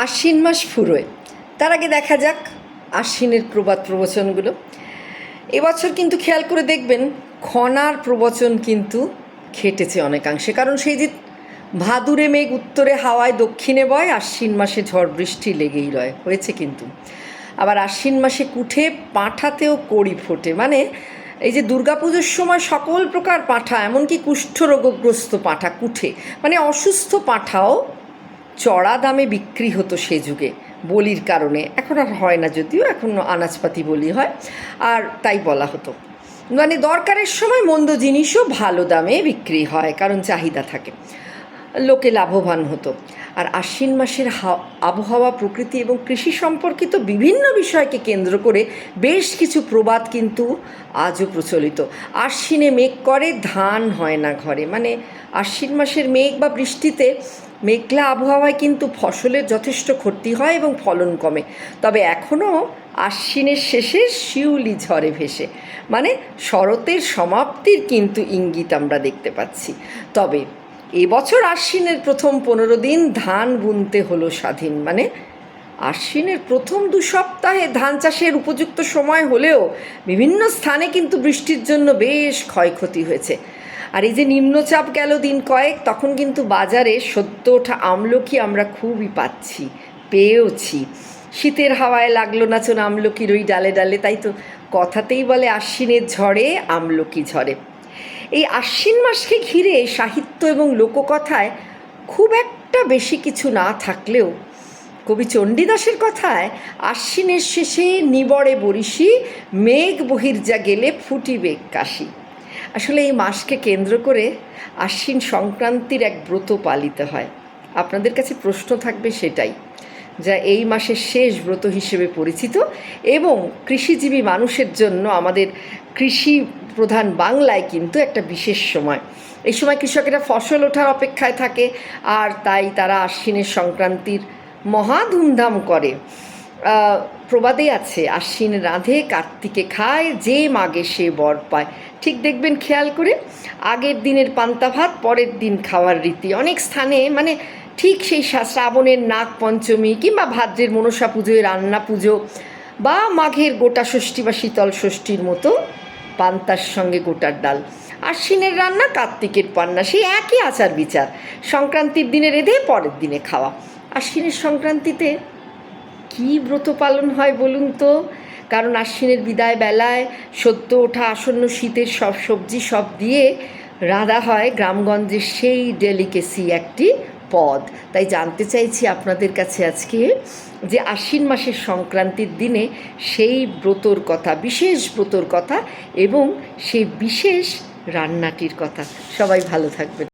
আশ্বিন মাস ফুরোয়। তার আগে দেখা যাক আশ্বিনের প্রবাদ প্রবচনগুলো। এবছর কিন্তু খেয়াল করে দেখবেন, খনার প্রবচন কিন্তু খেটেছে অনেকাংশে। কারণ সেই যে ভাদুরে মেঘ উত্তরে হাওয়ায়, দক্ষিণে বয়, আশ্বিন মাসে ঝড় বৃষ্টি লেগেই রয়। হয়েছে কিন্তু। আবার আশ্বিন মাসে কুঠে পাঁঠাতেও কড়ি ফোটে। মানে এই যে দুর্গাপুজোর সময় সকল প্রকার পাঁঠা, এমনকি কুষ্ঠরোগগ্রস্ত পাঁঠা কুঠে। মানে অসুস্থ পাঁঠাও চড়া দামে বিক্রি হতো সে যুগে, বলির কারণে। এখন আর হয় না যদিও, এখন আনাজপাতি বলি হয়, আর তাই বলা হতো। মানে দরকারের সময় মন্দ জিনিসও ভালো দামে বিক্রি হয়, কারণ চাহিদা থাকে। লোকে লাভবান হতো। আর আশ্বিন মাসের আবহাওয়া, প্রকৃতি এবং কৃষি সম্পর্কিত বিভিন্ন বিষয়কে কেন্দ্র করে বেশ কিছু প্রবাদ কিন্তু আজও প্রচলিত। আশ্বিনে মেঘ করে, ধান হয় না ঘরে। মানে আশ্বিন মাসের মেঘ বা বৃষ্টিতে মেঘলা আবহাওয়ায় কিন্তু ফসলের যথেষ্ট ক্ষতি হয় এবং ফলন কমে। তবে এখনও আশ্বিনের শেষে শিউলি ঝড়ে ভেসে। মানে শরতের সমাপ্তির কিন্তু ইঙ্গিত আমরা দেখতে পাচ্ছি। তবে এবছর আশ্বিনের প্রথম পনেরো দিন ধান বুনতে হলো স্বাধীন। মানে আশ্বিনের প্রথম দু সপ্তাহে ধান চাষের উপযুক্ত সময় হলেও বিভিন্ন স্থানে কিন্তু বৃষ্টির জন্য বেশ ক্ষয়ক্ষতি হয়েছে। আর এই যে নিম্নচাপ গেল দিন কয়েক, তখন কিন্তু বাজারে সদ্য ওঠা আমলকি আমরা খুবই পাচ্ছি, পেয়েওছি। শীতের হাওয়ায় লাগল না চোন আমলকির ওই ডালে ডালে, তাই তো কথাতেই বলে আশ্বিনের ঝড়ে আমলকি ঝরে এই আশ্বিন মাসকে ঘিরে সাহিত্য এবং লোককথায় খুব একটা বেশি কিছু না থাকলেও কবি চণ্ডীদাসের কথায়, আশ্বিনের শেষে নিবড়ে বরিশি, মেঘ বহির্যা গেলে ফুটিবে কাশি। আসলে এই মাসকে কেন্দ্র করে আশ্বিন সংক্রান্তির এক ব্রত পালিত হয়। আপনাদের কাছে প্রশ্ন থাকবে সেটাই, যা এই মাসের শেষ ব্রত হিসেবে পরিচিত এবং কৃষিজীবী মানুষের জন্য আমাদের কৃষি প্রধান বাংলায় কিন্তু একটা বিশেষ সময়। এই সময় কৃষকেরা ফসল ওঠার অপেক্ষায় থাকে আর তাই তারা আশ্বিনের সংক্রান্তির মহা ধুমধাম করে। প্রবাদে আছে, আশ্বিন রাঁধে, কার্তিকে খায়, যে মাগে সে বর পায়। ঠিক দেখবেন, খেয়াল করে, আগের দিনের পান্তা ভাত, পরের দিন খাওয়ার রীতি। অনেক স্থানে মানে ঠিক সেই শ্রাবণের নাগ পঞ্চমী কিংবা ভাদ্রের মনসা পুজোয় রান্না পুজো বা মাঘের গোটা ষষ্ঠী বা শীতল ষষ্ঠীর মতো পান্তার সঙ্গে গোটার ডাল। আশ্বিনের রান্না, কার্তিকের পান্না, সেই একই আচার বিচার। সংক্রান্তির দিনে রেঁধে পরের দিনে খাওয়া। আশ্বিনের সংক্রান্তিতে কি ব্রত পালন হয় বলুন তো? কারণ আশ্বিনের বিদায় বেলায় সত্য ওঠা আসন্ন শীতের সব সবজি সব দিয়ে রাঁধা হয়। গ্রামগঞ্জের সেই ডেলিকেসি একটি পদ। তাই জানতে চাইছি আপনাদের কাছে আজকে যে আশ্বিন মাসের সংক্রান্তির দিনে সেই ব্রতর কথা, বিশেষ ব্রতর কথা এবং সেই বিশেষ রান্নাটির কথা। সবাই ভালো থাকবেন।